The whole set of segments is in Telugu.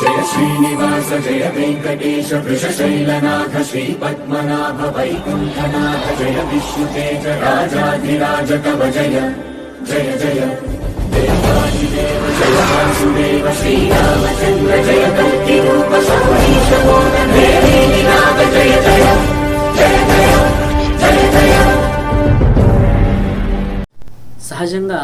జయ శ్రీనివాస జయ వెంకటేశ వృషశైలనాథ శ్రీ పద్మనాభ వైకుంఠనాథ జయ విష్ణుతేజ రాజాధిరాజ కవ జయ జయ జయ. దేవాదిదేవ జయ వాసుదేవ శ్రీరామచంద్ర జయ కల్కి రూప శౌరీశ నాథ జయ జయ జయ జయ జయ జయ. సహజంగా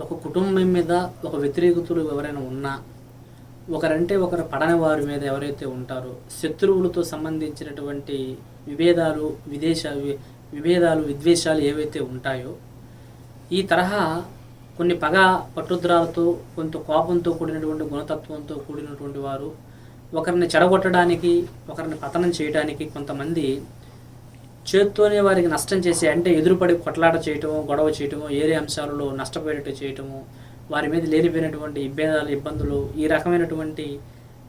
ఒక కుటుంబం మీద ఒక వ్యతిరేకతలు ఎవరైనా ఉన్నా ఒకరంటే ఒకరు పడని వారి మీద ఎవరైతే ఉంటారో శత్రువులతో సంబంధించినటువంటి విభేదాలు విదేశ వి- విభేదాలు విద్వేషాలు ఏవైతే ఉంటాయో ఈ తరహా కొన్ని పగ పట్టుద్రాలతో కొంత కోపంతో కూడినటువంటి గుణతత్వంతో కూడినటువంటి వారు ఒకరిని చెడగొట్టడానికి ఒకరిని పతనం చేయడానికి కొంతమంది చేత్తోనే వారికి నష్టం చేసే అంటే ఎదురుపడి కొట్లాట చేయటము గొడవ చేయటము ఏరే అంశాలలో నష్టపోయేటట్టు చేయటము వారి మీద లేనిపోయినటువంటి ఇబ్బందులు ఇబ్బందులు ఈ రకమైనటువంటి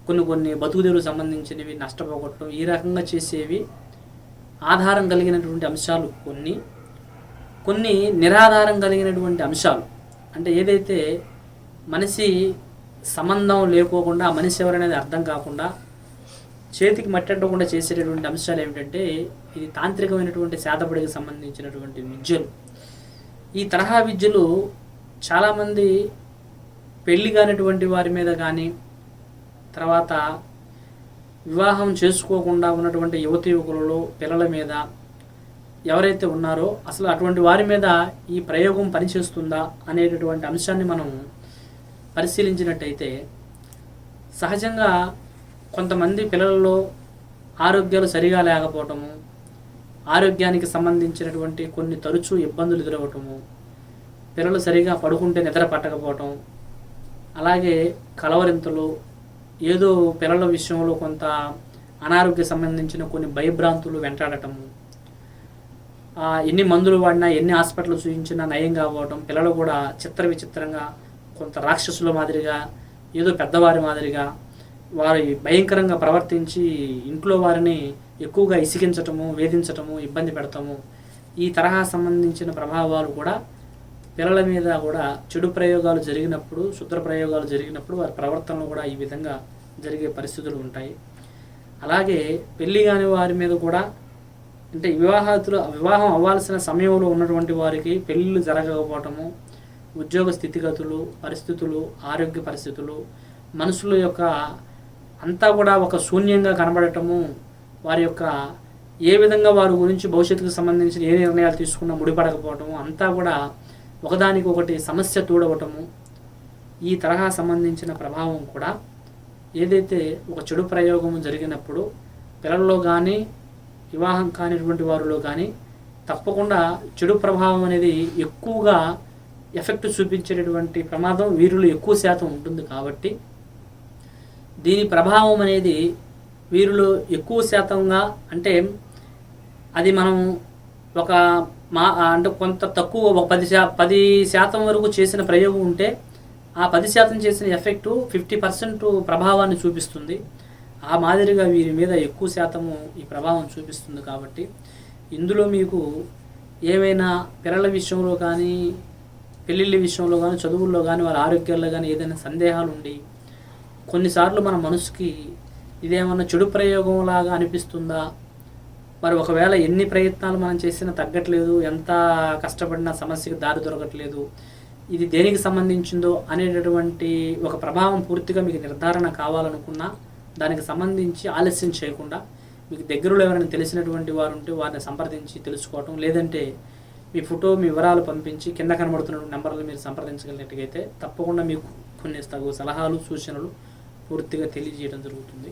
కొన్ని కొన్ని బతుకుదేవులకు సంబంధించినవి నష్టపోగొట్టడం ఈ రకంగా చేసేవి ఆధారం కలిగినటువంటి అంశాలు కొన్ని. కొన్ని నిరాధారం కలిగినటువంటి అంశాలు. అంటే ఏదైతే మనిషి సంబంధం లేకోకుండా మనిషి ఎవరనేది అర్థం కాకుండా చేతికి మట్టకుండా చేసేటటువంటి అంశాలు ఏమిటంటే ఇది తాంత్రికమైనటువంటి శాతపడికి సంబంధించినటువంటి విద్యలు. ఈ తరహా విద్యలు చాలామంది పెళ్ళి కానిటువంటి వారి మీద కానీ తర్వాత వివాహం చేసుకోకుండా ఉన్నటువంటి యువతి యువకులలో పిల్లల మీద ఎవరైతే ఉన్నారో అసలు అటువంటి వారి మీద ఈ ప్రయోగం పనిచేస్తుందా అనేటటువంటి అంశాన్ని మనం పరిశీలించినట్టయితే సహజంగా కొంతమంది పిల్లలలో ఆరోగ్యాలు సరిగా లేకపోవటము ఆరోగ్యానికి సంబంధించినటువంటి కొన్ని తరచూ ఇబ్బందులు ఎదురవటము పిల్లలు సరిగా పడుకుంటే నిద్ర పట్టకపోవటం అలాగే కలవరింతలు ఏదో పిల్లల విషయంలో కొంత అనారోగ్య సంబంధించిన కొన్ని భయభ్రాంతులు వెంటాడటము ఎన్ని మందులు వాడినా ఎన్ని హాస్పిటల్ చూపించినా నయం కావటం పిల్లలు కూడా చిత్ర విచిత్రంగా కొంత రాక్షసుల మాదిరిగా ఏదో పెద్దవారి మాదిరిగా వారి భయంకరంగా ప్రవర్తించి ఇంట్లో వారిని ఎక్కువగా ఇసిగించటము వేధించటము ఇబ్బంది పెడతాము. ఈ తరహా సంబంధించిన ప్రభావాలు కూడా పిల్లల మీద కూడా చెడు ప్రయోగాలు జరిగినప్పుడు శుద్ర ప్రయోగాలు జరిగినప్పుడు వారి ప్రవర్తనలో కూడా ఈ విధంగా జరిగే పరిస్థితులు ఉంటాయి. అలాగే పెళ్ళి కాని వారి మీద కూడా అంటే వివాహాతులు వివాహం అవ్వాల్సిన సమయంలో ఉన్నటువంటి వారికి పెళ్ళిళ్ళు జరగకపోవటము ఉద్యోగ స్థితిగతులు పరిస్థితులు ఆరోగ్య పరిస్థితులు మనుషుల యొక్క అంతా కూడా ఒక శూన్యంగా కనబడటము వారి యొక్క ఏ విధంగా వారి గురించి భవిష్యత్తుకు సంబంధించిన ఏ నిర్ణయాలు తీసుకున్నా ముడిపడకపోవటము అంతా కూడా ఒకదానికి ఒకటి సమస్య తోడవటము ఈ తరహా సంబంధించిన ప్రభావం కూడా ఏదైతే ఒక చెడు ప్రయోగం జరిగినప్పుడు పిల్లల్లో కానీ వివాహం కానిటువంటి వారిలో కానీ తప్పకుండా చెడు ప్రభావం అనేది ఎక్కువగా ఎఫెక్ట్ చూపించేటటువంటి ప్రమాదం వీరిలో ఎక్కువ శాతం ఉంటుంది కాబట్టి దీని ప్రభావం అనేది వీరిలో ఎక్కువ శాతంగా అంటే అది మనం ఒక మా అంటే కొంత తక్కువ ఒక పది శా పది శాతం వరకు చేసిన ప్రయోగం ఉంటే ఆ పది శాతం చేసిన ఎఫెక్టు ఫిఫ్టీ పర్సెంట్ ప్రభావాన్ని చూపిస్తుంది. ఆ మాదిరిగా వీరి మీద ఎక్కువ శాతము ఈ ప్రభావం చూపిస్తుంది కాబట్టి ఇందులో మీకు ఏమైనా పిల్లల విషయంలో కానీ పెళ్ళిళ్ళ విషయంలో కానీ చదువుల్లో కానీ వాళ్ళ ఆరోగ్యాల్లో కానీ ఏదైనా సందేహాలు ఉండి కొన్నిసార్లు మన మనసుకి ఇదేమన్నా చెడు ప్రయోగం లాగా అనిపిస్తుందా? మరి ఒకవేళ ఎన్ని ప్రయత్నాలు మనం చేసినా తగ్గట్లేదు ఎంత కష్టపడినా సమస్యకు దారి దొరకట్లేదు ఇది దేనికి సంబంధించిందో అనేటటువంటి ఒక ప్రభావం పూర్తిగా మీకు నిర్ధారణ కావాలనుకున్నా దానికి సంబంధించి ఆలస్యం చేయకుండా మీకు దగ్గరలో ఎవరైనా తెలిసినటువంటి వారు ఉంటే వారిని సంప్రదించి తెలుసుకోవటం లేదంటే మీ ఫోటో మీ వివరాలు పంపించి కింద కనబడుతున్న నెంబర్లు మీరు సంప్రదించగలిగినట్టుగైతే తప్పకుండా మీకు కొన్ని తగు సలహాలు సూచనలు పూర్తిగా తెలియజేయడం జరుగుతుంది.